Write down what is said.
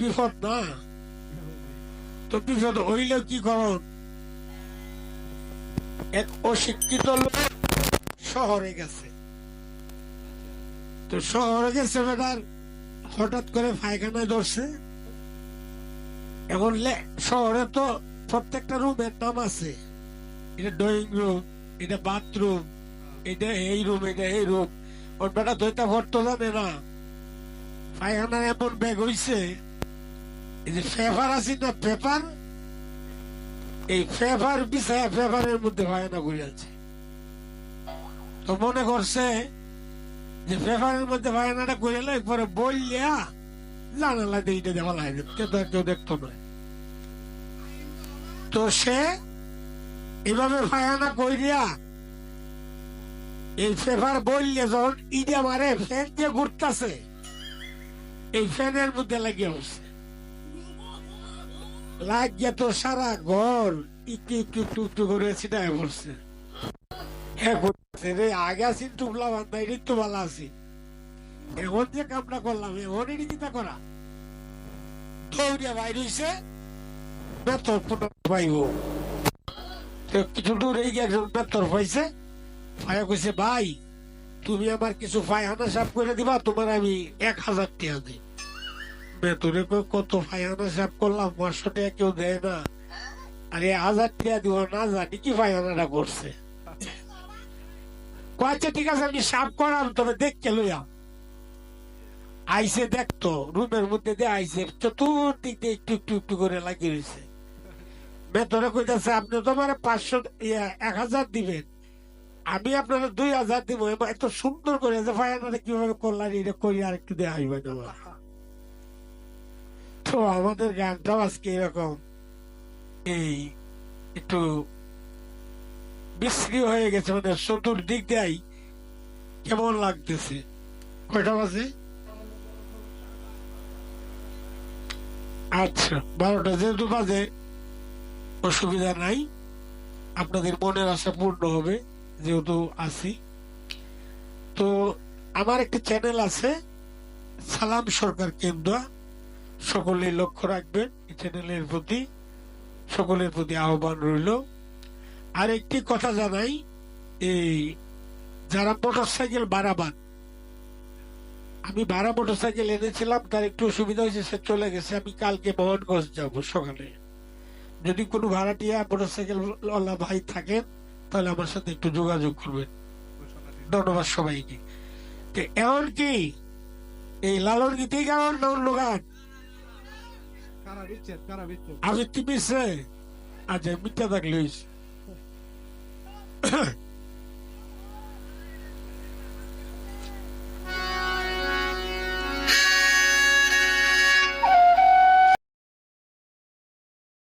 বিপদ না। তো হইলেও কি করন এক অশিক্ষিত লোক শহরে গেছে। তো শহরে গেছে বেটার, হঠাৎ করে পায়খানায় ধরছে। এখন লে- শহরে তো প্রত্যেকটা রুমের নাম আছে। এটা ড্রয়িং রুম, এটা বাথরুম, এটা এই রুম, এটা এই রুম। ওর বেটা দইটা ভরতো জানে না। পায়খানার এমন ব্যাগ হইছে এই পেপার আছে না পেপার এই পেপার বিছায়া পেপারের মধ্যে করে আছে। তো মনে করছে যে পেপারের মধ্যে করে এলো পরে বললিয়া জানালা দিয়ে এটা দেওয়া লাগে কেউ দেখতো না। তো সে এভাবে পায়খানা কইরিয়া এই পেপার বললে যখন ইডে মারে ফ্যান দিয়ে ঘুরতেছে, এই ফ্যানের মধ্যে লাগিয়ে বসছে লাগিয়ে তো সারা ঘর একটু একটু একটু করে ছিটায় পড়ছে। করছে রে, আগে আছি টুবলা বান্ধা, এটাই তো ভালো আছি। এখন যে কামটা করলাম, এখন এটি চিন্তা করা। দৌড়িয়া বাইর হইছে, বেতর পুনর পাইব। কিছু দূর এই একজন বেতর পাইছে ভাইয়া কইছে, ভাই, তুমি আমার কিছু ফায়হানা সাফ করে দিবা, তোমার আমি এক হাজার টাকা দিই কত সাফ করলাম, পাঁচশো টাকা কেউ দেয় না। আরে হাজার টাকা দিব, না জানি কি করছে। কয়েছে ঠিক আছে, আমি সাফ করাম তবে লইয়া। আইসে দেখতো রুমের মধ্যে দিয়ে আইসে, চতুর্দিক দিয়ে একটু একটু একটু করে লাগিয়ে রয়েছে বেতনে কইতাছে, আপনি তো আমার পাঁচশো এক হাজার দিবেন। আমি আপনার দুই হাজার দিব এত সুন্দর করে যে ফায়ানারে কীভাবে করলেন এটা করি আর একটু দেওয়া হইবে না তো আমাদের গানটাও আজকে এরকম। এই একটু বিশ্রী হয়ে গেছে মানে চতুর্দিক দেয় কেমন লাগতেছে। কয়টা বাজে? আচ্ছা বারোটা যেহেতু বাজে, অসুবিধা নাই। আপনাদের মনের আশা পূর্ণ হবে, যেহেতু আছি। তো আমার একটি চ্যানেল আছে, সালাম সরকার কেন্দ্র। সকলে লক্ষ্য রাখবেন এই চ্যানেলের প্রতি, সকলের প্রতি আহ্বান রইল। আর একটি কথা জানাই, এই যারা মোটর সাইকেল বাড়াবান আমি ভাড়া মোটর সাইকেল এনেছিলাম, তার একটু অসুবিধা হয়েছে, সে চলে গেছে, আমি কালকে মোহনগঞ্জ যাব সকালে। যদি কোনো ভাড়াটিয়া মোটর সাইকেল ভাই থাকেন, তাহলে আমার সাথে একটু যোগাযোগ করবেন। ধন্যবাদ সবাইকে। এমন কি এই লালন গীতেই গান না অন্য গান? বিচ্ছেদ আবৃত্তি মিশছে আচ্ছা মিথ্যা থাকলে হইছে।